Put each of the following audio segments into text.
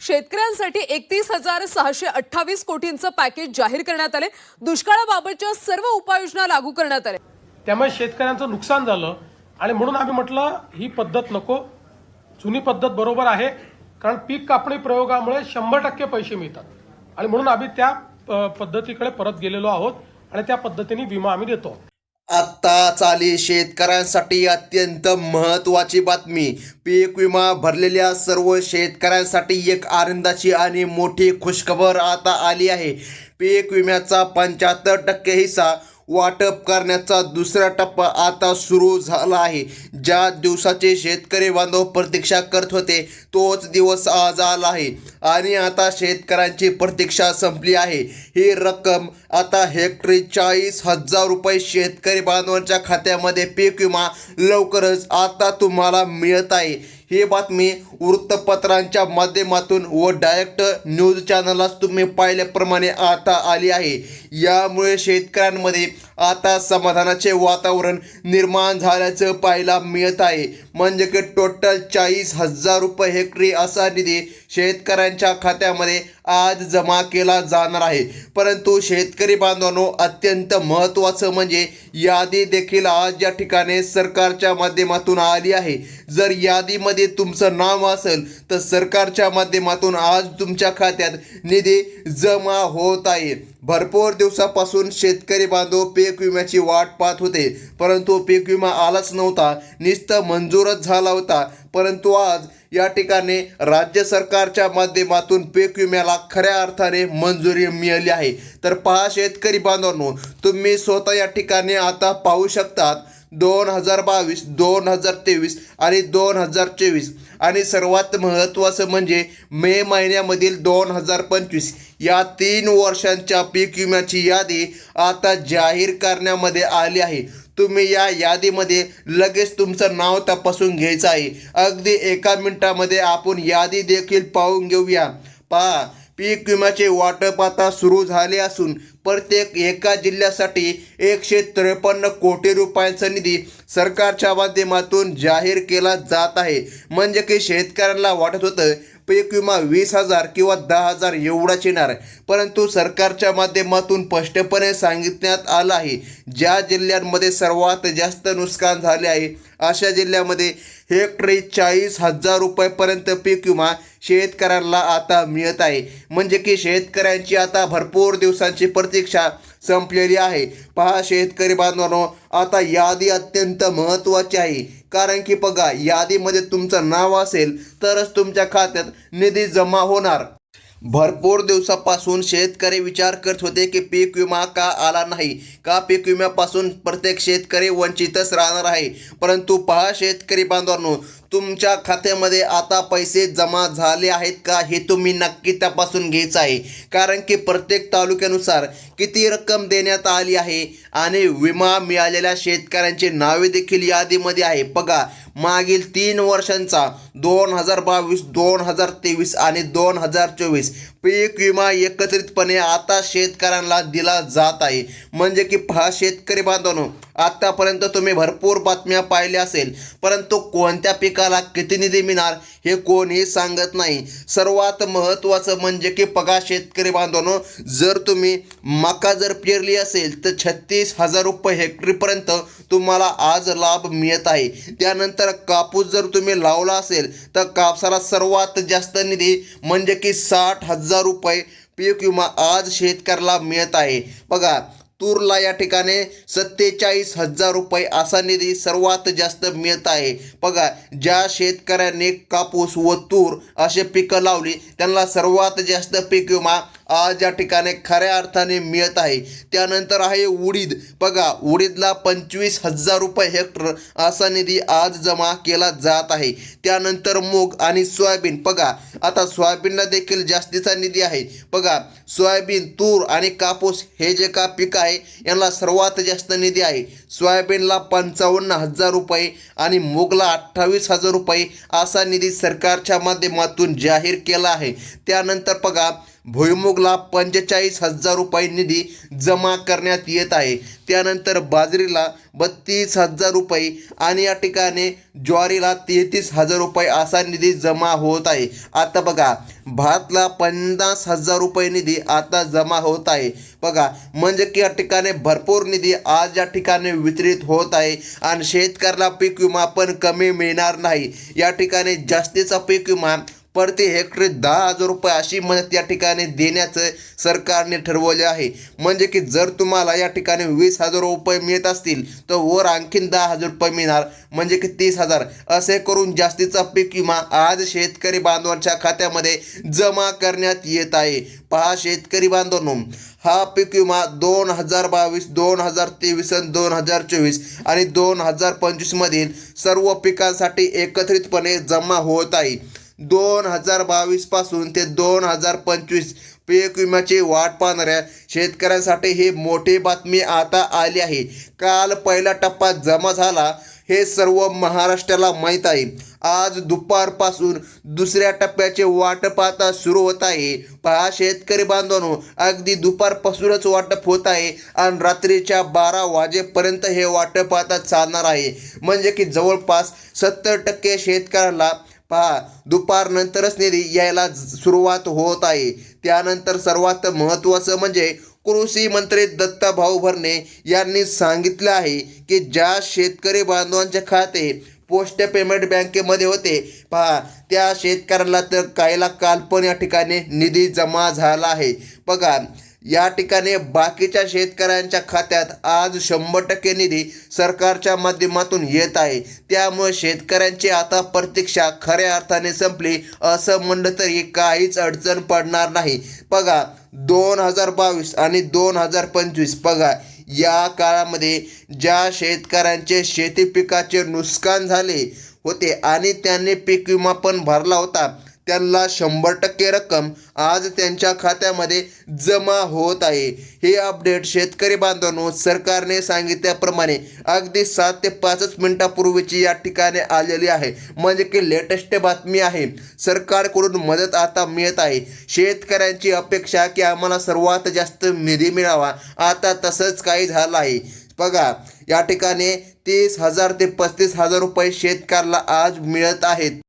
शेतकऱ्यांसाठी एकतीस हजार सहाशे अठ्ठावीस कोटींचं पॅकेज जाहीर करण्यात आले. दुष्काळाबाबतच्या सर्व उपाययोजना लागू करण्यात आल्या. त्यामुळे शेतकऱ्यांचं नुकसान झालं आणि म्हणून आम्ही म्हटलं ही पद्धत नको. जुनी पद्धत बरोबर आहे कारण पीक कापणी प्रयोगामुळे शंभर टक्के पैसे मिळतात. आणि म्हणून आम्ही त्या पद्धतीकडे परत गेलेलो आहोत आणि त्या पद्धतीने विमा आम्ही देतो. आत्ता चाली शेतकऱ्यांसाठी अत्यंत महत्त्वाची बातमी. पीक विमा भरलेल्या सर्व शेतकऱ्यांसाठी एक आनंदाची आणि मोठी खुशखबर आता आली आहे. पीक विम्याचा पंच्याहत्तर टक्के हिस्सा वाटप करण्याचा दुसरा टप्पा आता सुरू झाला आहे. ज्या दिवसाचे शेतकरी बांधव प्रतीक्षा करत होते तोच दिवस आज आला आहे. आणि आता शेतकऱ्यांची प्रतीक्षा संपली आहे. ही रक्कम आता हेक्टरी चाळीस हजार रुपये शेतकरी बांधवांच्या खात्यामध्ये पीक विमा लवकरच आता तुम्हाला मिळत आहे. ही बातमी वृत्तपत्रांच्या माध्यमातून व डायरेक्ट न्यूज चॅनललाच तुम्ही पाहिल्याप्रमाणे आता आली आहे. यामुळे शेतकऱ्यांमध्ये आता समाधानाचे वातावरण निर्माण झाल्याचं पाहायला मिळत आहे. म्हणजे की टोटल चाळीस हजार रुपये हेक्टरी असा निधी शेतकऱ्यांच्या खात्यामध्ये आज जमा केला जाणार आहे. परंतु शेतकरी बांधवांनो अत्यंत महत्त्वाचं म्हणजे यादी देखील आज या ठिकाणी सरकारच्या माध्यमातून आली आहे. जर यादीमध्ये तुमचं नाव असेल तर सरकारच्या माध्यमातून आज तुमच्या खात्यात निधी जमा होत आहे. भरपूर दिवसापासून शेतकरी बांधव पीक विम्याची वाट पाहत होते परंतु पीक विमा आलाच नव्हता नुसतं मंजूरच झाला होता. परंतु आज या ठिकाणी राज्य सरकारच्या माध्यमातून पीक विम्याला खऱ्या अर्थाने मंजुरी मिळाली आहे. तर पहा शेतकरी बांधवांनो तुम्ही स्वतः या ठिकाणी आता पाहू शकतात दोन हजार बावीस दोन हजार तेवीस आणि दोन हजार चोवीस. आणि सर्वात महत्त्वाचं म्हणजे मे महिन्यामधील दोन हजार पंचवीस. या तीन वर्षांच्या पीक विम्याची यादी आता जाहीर करण्यामध्ये आली आहे. तुम्ही या यादीमध्ये लगेच तुमचं नाव तपासून घ्यायचं आहे. अगदी एका मिनटामध्ये आपण यादी देखील पाहून घेऊया. पहा पीक विम्याचे वाटप आता सुरू झाले असून प्रत्येक एका जिल्ह्यासाठी एकशे त्रेपन्न कोटी रुपयांचा निधी सरकारच्या माध्यमातून जाहीर केला जात आहे. म्हणजे की शेतकऱ्यांना वाटत होतं पीक विमा वीस हजार किंवा दहा हजार एवढाच येणार परंतु सरकारच्या माध्यमातून स्पष्टपणे सांगितण्यात आलं आहे ज्या जिल्ह्यांमध्ये सर्वात जास्त नुकसान झाले आहे अशा जिल्ह्यामध्ये हेक्टरी चाळीस हजार रुपयेपर्यंत पीक विमा शेतकऱ्यांना आता मिळत आहे. म्हणजे की शेतकऱ्यांची आता भरपूर दिवसांची प्रतीक्षा संपलेली आहे. पहा शेतकरी बांधवांनो आता यादी अत्यंत महत्त्वाची आहे. कारण की बघा यादीमध्ये तुमचं नाव असेल तरच तुमच्या खात्यात निधी जमा होणार. भरपूर दिवसापासून शेतकरी विचार करत होते की पीक विमा का आला नाही. का पीक विम्यापासून प्रत्येक शेतकरी वंचितच राहणार आहे? परंतु पहा शेतकरी बांधवांनो तुमच्या खात्यामध्ये आता पैसे जमा झाले आहेत का हे तुम्ही नक्की तपासून घ्यायचं आहे. कारण की प्रत्येक तालुक्यानुसार किती रक्कम देण्यात आली आहे? आणि विमा मिळालेल्या शेतकऱ्यांची नावे देखील यादीमध्ये आहे. बघा मागील तीन वर्षांचा दोन हजार बावीस दोन हजार तेवीस आणि दोन हजार चोवीस पीक विमा एकत्रितपणे आता शेतकऱ्यांना दिला जात आहे. म्हणजे की पहा शेतकरी बांधवांनो आत्तापर्यंत तुम्ही भरपूर बातम्या पाहिल्या असेल परंतु कोणत्या पिकाला किती निधी मिळणार हे कोणीही सांगत नाही. सर्वात महत्त्वाचं म्हणजे की पगा शेतकरी बांधवांनो जर तुम्ही मका जर पेरली असेल तर छत्तीस हजार रुपये हेक्टरीपर्यंत तुम्हाला आज लाभ मिळत आहे. त्यानंतर कापूस जर तुम्ही लावला असेल तर कापसाला सर्वात जास्त निधी म्हणजे की साठ हजार रुपये पीक विमा आज शेतकऱ्याला मिळत आहे. बघा तूरला या ठिकाणी सत्तेचाळीस हजार रुपये असा निधी सर्वात जास्त मिळत आहे. बघा ज्या शेतकऱ्यांनी कापूस व तूर असे पिकं लावली त्यांना सर्वात जास्त पीक विमा आज या ठिकाणी खऱ्या अर्थाने मिळत आहे. त्यानंतर आहे उडीद. बघा उडीदला पंचवीस हजार रुपये हेक्टर असा निधी आज जमा केला जात आहे. त्यानंतर मूग आणि सोयाबीन. बघा आता सोयाबीनला देखील जास्तीचा निधी आहे. बघा सोयाबीन तूर आणि कापूस हे जे का पीक आहे यांना सर्वात जास्त निधी आहे. सोयाबीनला पंचावन्न हजार रुपये आणि मूगला अठ्ठावीस हजार रुपये असा निधी सरकारच्या माध्यमातून जाहीर केला आहे. त्यानंतर बघा भुईमुगला पंचेचाळीस हजार रुपये निधी जमा करण्यात येत आहे. त्यानंतर बाजरीला बत्तीस हजार रुपये आणि या ठिकाणी ज्वारीला तेहतीस हजार रुपये असा निधी जमा होत आहे. आता बघा भातला पन्नास हजार रुपये निधी आता जमा होत आहे. बघा म्हणजे की या ठिकाणी भरपूर निधी आज या ठिकाणी वितरित होत आहे आणि शेतकऱ्याला पीक विमा पण कमी मिळणार नाही. या ठिकाणी जास्तीचा पीक विमा प्रति हेक्टरी दहा हजार रुपये अशी मदत या ठिकाणी देण्याचं सरकारने ठरवले आहे. म्हणजे की जर तुम्हाला या ठिकाणी वीस हजार रुपये मिळत असतील तर वर आणखीन दहा हजार रुपये मिळणार. म्हणजे की तीस हजार. असे करून जास्तीचा पीक विमा आज शेतकरी बांधवांच्या खात्यामध्ये जमा करण्यात येत आहे. पहा शेतकरी बांधवांनो हा पीक विमा दोन हजार बावीस दोन हजार तेवीस आणि दोन हजार चोवीस आणि दोन हजार पंचवीसमधील सर्व पिकांसाठी एकत्रितपणे जमा होत आहे. दोन हजार बावीसपासून ते दोन हजार पंचवीस पीक विम्याची वाट पाहणाऱ्या शेतकऱ्यांसाठी ही मोठी बातमी आता आली आहे. काल पहिला टप्पा जमा झाला हे सर्व महाराष्ट्राला माहीत आहे. आज दुपारपासून दुसऱ्या टप्प्याचे वाटप आता सुरू होत आहे. पहा शेतकरी बांधवांनो अगदी दुपारपासूनच वाटप होत आहे आणि रात्रीच्या बारा वाजेपर्यंत हे वाटप आता चालणार आहे. म्हणजे की जवळपास सत्तर टक्के शेतकऱ्याला पहा दुपारनंतरच निधी यायला सुरुवात होत आहे. त्यानंतर सर्वात महत्त्वाचं म्हणजे कृषी मंत्री दत्ताभाऊ भरणे यांनी सांगितलं आहे की ज्या शेतकरी बांधवांचे खाते पोस्ट पेमेंट बँकेमध्ये होते पहा त्या शेतकऱ्याला तर कायला काल पण या ठिकाणी निधी जमा झाला आहे. बघा या ठिकाणी बाकीच्या शेतकऱ्यांच्या खात्यात आज शंभर टक्के निधी सरकारच्या माध्यमातून येत आहे. त्यामुळे शेतकऱ्यांची आता प्रतीक्षा खऱ्या अर्थाने संपली असं म्हणलं तरी काहीच अडचण पडणार नाही. बघा दोन हजार बावीस आणि दोन हजार पंचवीस बघा या काळामध्ये ज्या शेतकऱ्यांचे शेती पिकाचे नुकसान झाले होते आणि त्यांनी पीक विमा पण भरला होता त्यांना शंभर टक्के रक्कम आज त्यांच्या खात्यामध्ये जमा होत आहे. हे अपडेट शेतकरी बांधवांनो सरकारने सांगितल्याप्रमाणे अगदी सात ते पाचच मिनिटापूर्वीची या ठिकाणी आलेली आहे. म्हणजे की लेटेस्ट बातमी आहे. सरकारकडून मदत आता मिळत आहे. शेतकऱ्यांची अपेक्षा की आम्हाला सर्वात जास्त निधी मिळावा. आता तसंच काही झालं आहे. बघा या ठिकाणी तीस हजार ते पस्तीस हजार रुपये शेतकऱ्याला आज मिळत आहेत.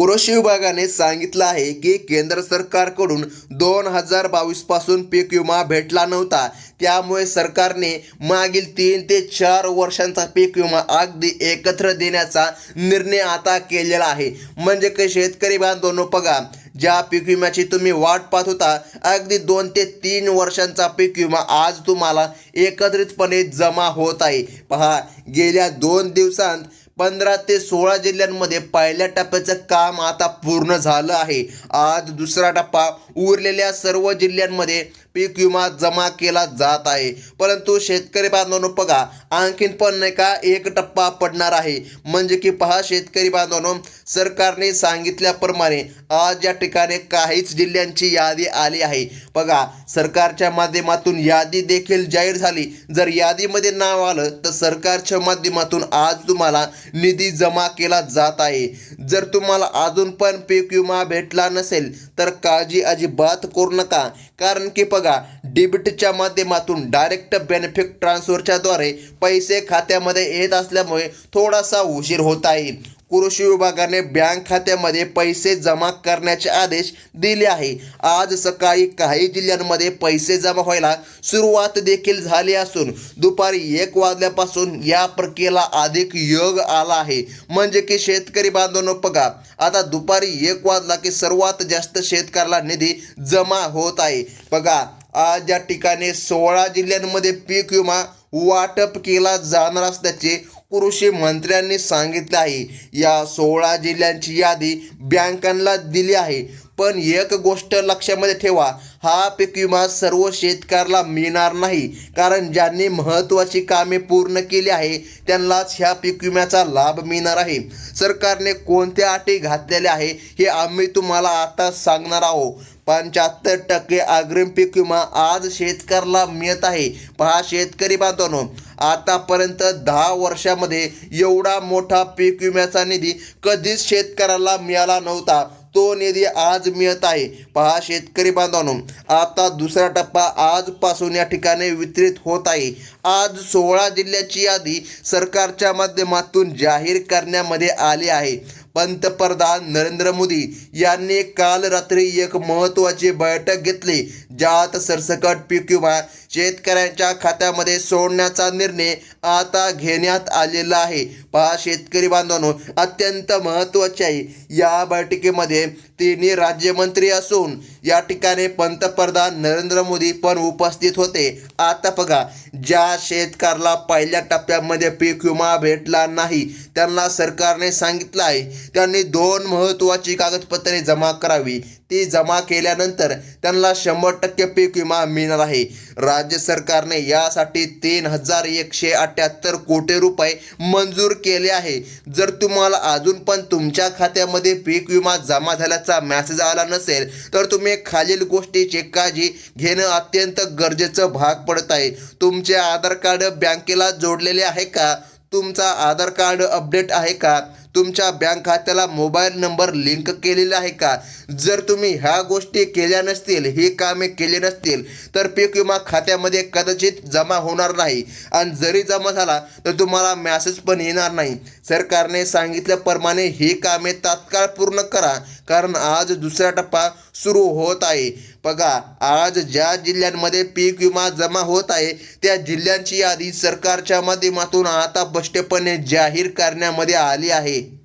कृषी विभागाने सांगितलं आहे की केंद्र सरकारकडून दोन हजार बावीसपासून पीक विमा भेटला नव्हता. त्यामुळे सरकारने मागील तीन ते चार वर्षांचा पीक विमा अगदी एकत्र देण्याचा निर्णय आता केलेला आहे. म्हणजे काही शेतकरी बांधवनो बघा ज्या पीक विम्याची तुम्ही वाट पाहत होता अगदी दोन ते तीन वर्षांचा पीक विमा आज तुम्हाला एकत्रितपणे जमा होत आहे. पहा गेल्या दोन दिवसांत पंधरा ते सोळा जिल्ह्यांमध्ये पहिल्या टप्प्याचं काम आता पूर्ण झालं आहे. आज दुसरा टप्पा उरलेल्या सर्व जिल्ह्यांमध्ये पीक विमा जमा केला जात आहे. परंतु शेतकरी बांधवांनो बघा आणखीन पण नाही का एक टप्पा पडणार आहे. म्हणजे की पहा शेतकरी बांधवांनो सरकारने सांगितल्याप्रमाणे आज या ठिकाणी काहीच जिल्ह्यांची यादी आली आहे. बघा सरकारच्या माध्यमातून यादी देखील जाहीर झाली. जर यादीमध्ये नाव आलं तर सरकारच्या माध्यमातून आज तुम्हाला निधी जमा केला जात आहे. जर तुम्हाला अजून पण पीक विमा भेटला नसेल तर काळजी अजिबात करू नका. कारण की बघा डेबिटच्या माध्यमातून डायरेक्ट बेनिफिट ट्रान्सफरच्या द्वारे पैसे खात्यामध्ये येत असल्यामुळे थोडासा उशीर होत आहे. कृषी विभागाने बँक खात्यामध्ये पैसे जमा करण्याचे आदेश दिले आहे. आज सकाळी काही जिल्ह्यांमध्ये पैसे जमा व्हायला सुरुवात देखील झाली असून दुपारी एक वाजल्यापासून या प्रक्रियेला अधिक योग आला आहे. म्हणजे की शेतकरी बांधवांनो बघा आता दुपारी एक वाजला की सर्वात जास्त शेतकऱ्याला निधी जमा होत आहे. बघा आज या ठिकाणी सोळा जिल्ह्यांमध्ये पीक विमा वाटप केला जाणार असल्याचे कृषी मंत्र्यांनी सांगितले आहे. या सोळा जिल्ह्यांची यादी बँकांना दिली आहे. पण एक गोष्ट लक्षामध्ये ठेवा हा पीक विमा सर्व शेतकऱ्याला मिळणार नाही. कारण ज्यांनी महत्त्वाची कामे पूर्ण केली आहे त्यांनाच ह्या पीक विम्याचा लाभ मिळणार आहे. सरकारने कोणत्या अटी घातलेल्या आहे हे आम्ही तुम्हाला आता सांगणार आहोत. पंच्याहत्तर टक्के अग्रिम पीक विमा आज शेतकऱ्याला मिळत आहे. पहा शेतकरी बांधवांनो आतापर्यंत दहा वर्षामध्ये एवढा मोठा पीक विम्याचा निधी कधीच शेतकऱ्याला मिळाला नव्हता. तो निधी आज मिळत आहे. पहा शेतकरी बांधवांनो आता दुसरा टप्पा आजपासून या ठिकाणी वितरित होत आहे. आज सोळा जिल्ह्याची यादी सरकारच्या माध्यमातून जाहीर करण्यामध्ये आली आहे. पंतप्रधान नरेंद्र मोदी यांनी काल रात्री एक महत्त्वाची बैठक घेतली ज्यात सरसकट पीक विमा शेतकऱ्यांच्या खात्यामध्ये सोडण्याचा निर्णय आता घेण्यात आलेला आहे. पहा शेतकरी बांधवांनो अत्यंत महत्त्वाचे आहे. या बैठकीमध्ये तिन्ही राज्यमंत्री असून या ठिकाणी पंतप्रधान नरेंद्र मोदी पण उपस्थित होते. आता बघा ज्या शेतकऱ्याला पहिल्या टप्प्यामध्ये पीक विमा भेटला नाही त्यांना सरकारने सांगितलं आहे त्यांनी दोन महत्त्वाची कागदपत्रे जमा करावी. ती जमा केल्यानंतर त्यांना शंभर टक्के पीक विमा मिळणार आहे. राज्य सरकारने यासाठी तीन हजार एकशे अठ्याहत्तर कोटी रुपये मंजूर केले आहे. जर तुम्हाला अजून पण तुमच्या खात्यामध्ये पीक विमा जमा झाल्याचा मॅसेज आला नसेल तर तुम्ही खालील गोष्टीची काळजी घेणं अत्यंत गरजेचं भाग पडत आहे. तुमचे आधार कार्ड बँकेला जोडलेले आहे का? तुमचा आधार कार्ड अपडेट आहे का? तुमच्या बँक खात्याला मोबाईल नंबर लिंक केलेला आहे का? जर तुम्ही ह्या गोष्टी केल्या नसतील ही कामे केली नसतील तर पीक विमा खात्यामध्ये कदाचित जमा होणार नाही. आणि जरी जमा झाला तर तुम्हाला मॅसेज पण येणार नाही. सरकारने सांगितल्याप्रमाणे ही कामे तात्काळ पूर्ण करा कारण आज दुसरा टप्पा सुरू होत आहे. बघा आज ज्या जिल्ह्यांमध्ये पीक विमा जमा होत आहे त्या जिल्ह्यांची यादी सरकारच्या माध्यमातून आता स्पष्टपणे जाहीर करण्यामध्ये आली आहे.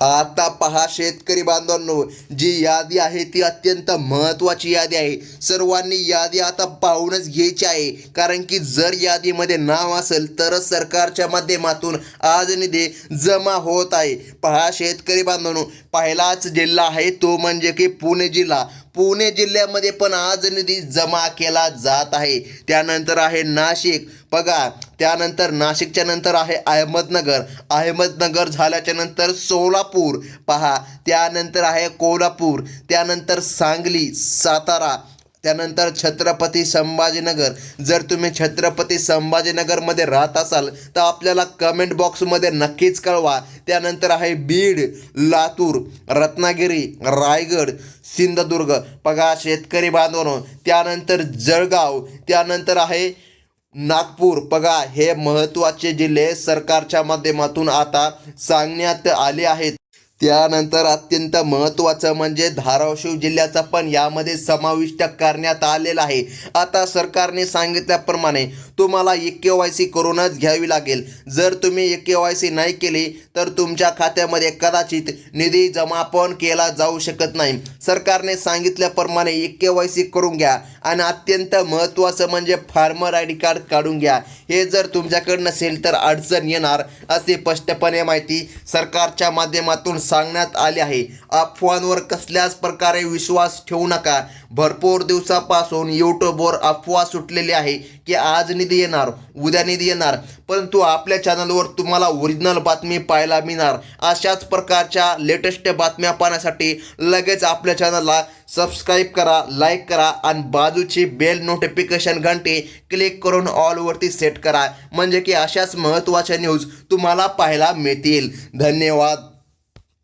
आता पहा शेतकरी बांधवांनो जी यादी आहे ती अत्यंत महत्त्वाची यादी आहे. सर्वांनी यादी आता पाहूनच घ्यायची आहे. कारण की जर यादीमध्ये नाव असेल तरच सरकारच्या माध्यमातून आज निधी जमा होत आहे. पहा शेतकरी बांधवांनो पहिलाच जिल्हा आहे तो म्हणजे की पुणे जिल्हा. पुणे जिल्ह्यामध्ये पण आज निधी जमा केला जात आहे. त्यानंतर आहे नाशिक. बघा त्यानंतर नाशिकच्या नंतर आहे अहमदनगर. अहमदनगर झाल्याच्यानंतर सोलापूर. पहा त्यानंतर आहे कोल्हापूर. त्यानंतर सांगली सातारा. त्यानंतर छत्रपती संभाजीनगर. जर तुम्ही छत्रपती संभाजीनगरमध्ये राहत असाल तर आपल्याला कमेंट बॉक्समध्ये नक्कीच कळवा. त्यानंतर आहे बीड लातूर रत्नागिरी रायगड सिंधुदुर्ग. बघा शेतकरी बांधवनो त्यानंतर जळगाव. त्यानंतर आहे नागपूर. पगा हे महत्त्वाचे जिल्हे सरकारच्या माध्यमातून आता सांगण्यात आले आहेत. त्यानंतर अत्यंत महत्त्वाचं म्हणजे धाराशिव जिल्ह्याचा पण यामध्ये समाविष्ट करण्यात आलेला आहे. आता सरकारने सांगितल्याप्रमाणे तुम्हाला एक के वाय सी करूनच घ्यावी लागेल. जर तुम्ही एक के वाय सी नाही केली तर तुमच्या खात्यामध्ये कदाचित निधी जमा पण केला जाऊ शकत नाही. सरकारने सांगितल्याप्रमाणे एक के वाय सी करून घ्या आणि अत्यंत महत्त्वाचं म्हणजे फार्मर आय डी कार्ड काढून घ्या. हे जर तुमच्याकडे नसेल तर अडचण येणार असे स्पष्टपणे माहिती सरकारच्या माध्यमातून सांगण्यात आले आहे. अफवांवर कसल्याच प्रकारे विश्वास ठेवू नका. भरपूर दिवसापासून यूट्यूबवर अफवा सुटलेली आहे की आज निधी येणार उद्या निधी येणार. परंतु आपल्या चॅनलवर तुम्हाला ओरिजिनल बातमी पाहायला मिळणार. अशाच प्रकारच्या लेटेस्ट बातम्या पाहण्यासाठी लगेच आपल्या चॅनलला सबस्क्राईब करा लाईक करा आणि बाजूची बेल नोटिफिकेशन घंटी क्लिक करून ऑलवरती सेट करा. म्हणजे की अशाच महत्त्वाच्या न्यूज तुम्हाला पाहायला मिळतील. धन्यवाद.